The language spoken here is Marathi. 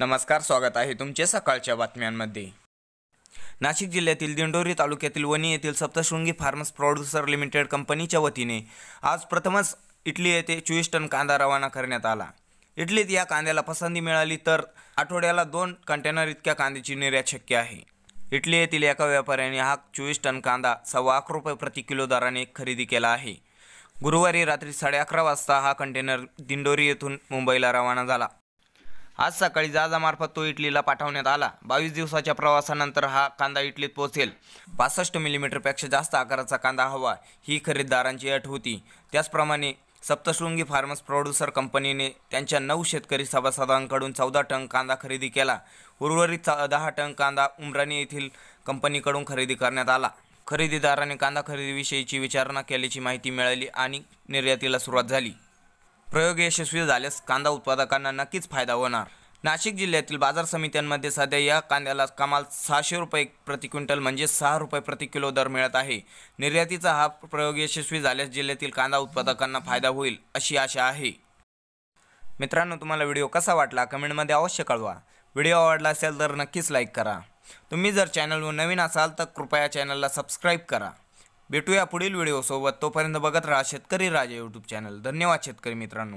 नमस्कार स्वागत आहे तुमचे सकाळच्या बातम्यांमध्ये. नाशिक जिल्ह्यातील दिंडोरी तालुक्यातील वणी येथील सप्तशृंगी फार्मस प्रोड्युसर लिमिटेड कंपनीच्या वतीने आज प्रथमच इटली येथे चोवीस टन कांदा रवाना करण्यात आला. इटलीत या कांद्याला पसंती मिळाली तर आठवड्याला दोन कंटेनर इतक्या कांद्याची निर्यात शक्य आहे. इटली येथील एका व्यापाऱ्याने हा चोवीस टन कांदा सव्वा अकरा रुपये प्रति किलो दराने खरेदी केला आहे. गुरुवारी रात्री साडे अकरा वाजता हा कंटेनर दिंडोरी येथून मुंबईला रवाना झाला. आज सकाळी जहाजामार्फत तो इटलीला पाठवण्यात आला. बावीस दिवसाच्या प्रवासानंतर हा कांदा इटलीत पोहोचेल. पासष्ट मिलीमीटरपेक्षा जास्त आकाराचा कांदा हवा ही खरेदीदारांची अट होती. त्याचप्रमाणे सप्तशृंगी फार्मस प्रोड्युसर कंपनीने त्यांच्या नऊ शेतकरी सभासदांकडून चौदा टन कांदा खरेदी केला. उर्वरित चा- दहा टन कांदा उमराणी येथील कंपनीकडून खरेदी करण्यात आला. खरेदीदाराने कांदा खरेदीविषयीची विचारणा केल्याची माहिती मिळाली आणि निर्यातीला सुरुवात झाली. प्रयोग यशस्वी झाल्यास कांदा उत्पादकांना नक्कीच फायदा होणार. नाशिक जिल्ह्यातील बाजार समित्यांमध्ये सध्या या कांद्याला कमाल सहाशे रुपये प्रति क्विंटल म्हणजे सहा रुपये प्रति किलो दर मिळत आहे. निर्यातीचा हा प्रयोग यशस्वी झाल्यास जिल्ह्यातील कांदा उत्पादकांना फायदा होईल अशी आशा आहे. मित्रांनो तुम्हाला व्हिडिओ कसा वाटला कमेंटमध्ये अवश्य कळवा. व्हिडिओ आवडला असेल तर नक्कीच लाईक करा. तुम्ही जर चॅनलवर नवीन असाल तर कृपया चॅनलला सबस्क्राईब करा. भेटूया पुढील व्हिडिओसोबत. तोपर्यंत बघत राहा शेतकरी राजा यूट्यूब चॅनल. धन्यवाद शेतकरी मित्रांनो.